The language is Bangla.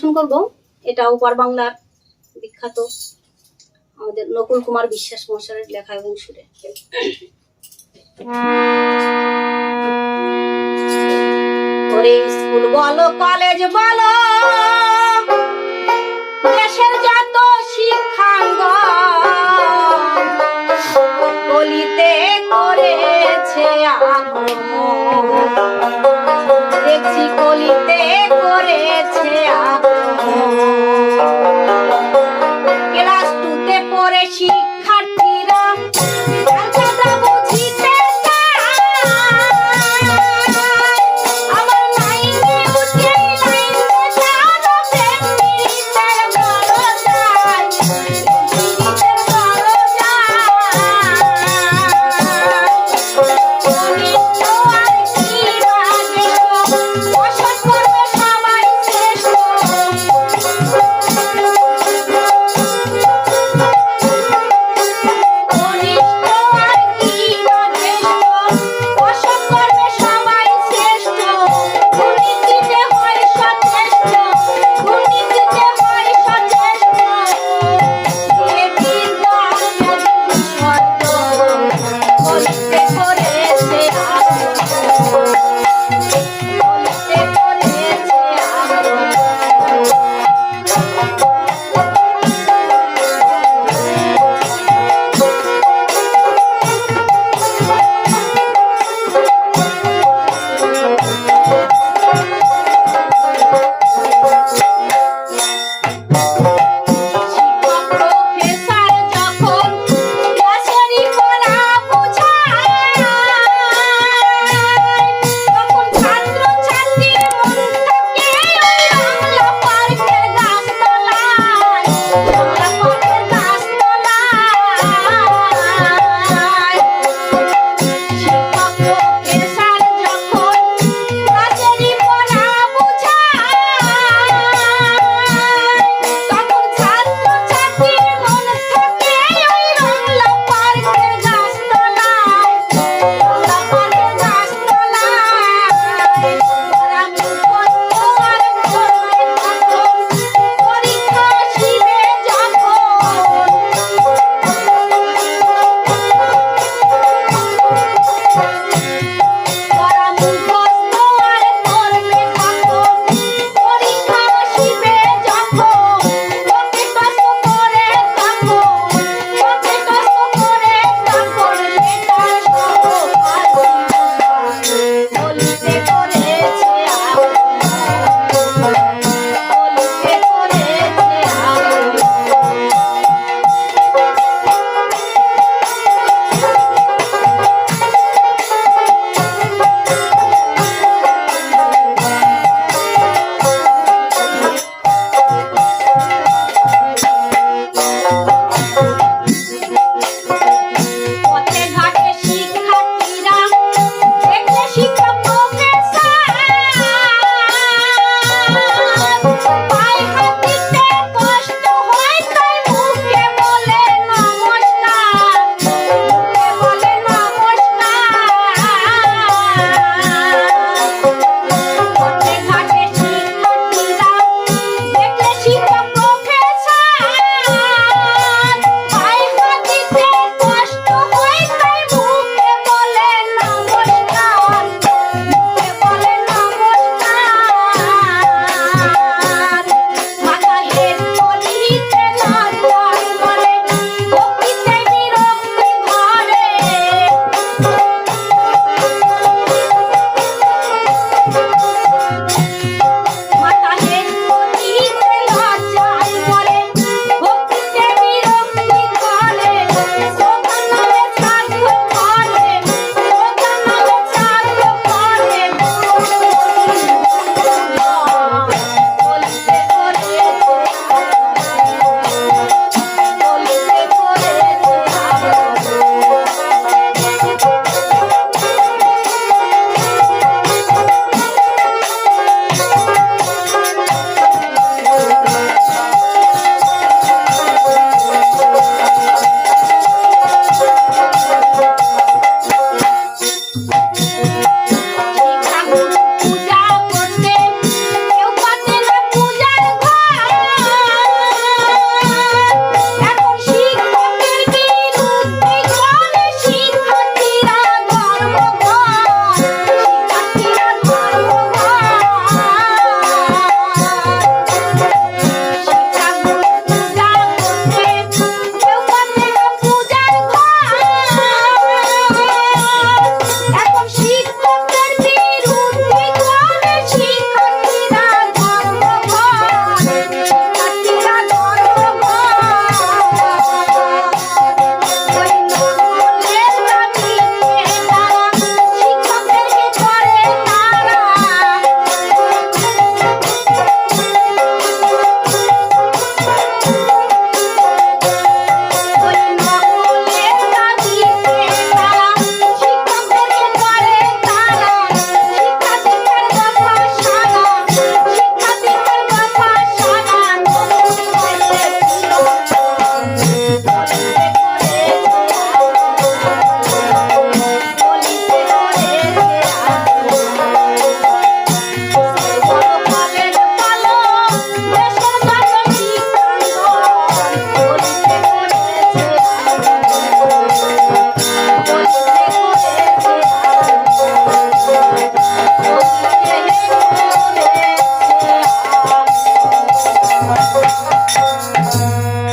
পরিবেশন করব। এটা ওপার বাংলার বিখ্যাত আমাদের নকুল কুমার বিশ্বাস মশারের লেখা এবং সুরে। ওরে স্কুল বলো, কলেজ বলো, দেশের যত শিক্ষাঙ্গ গলিতে করেছে আক্রমণ দেখছি কলিতে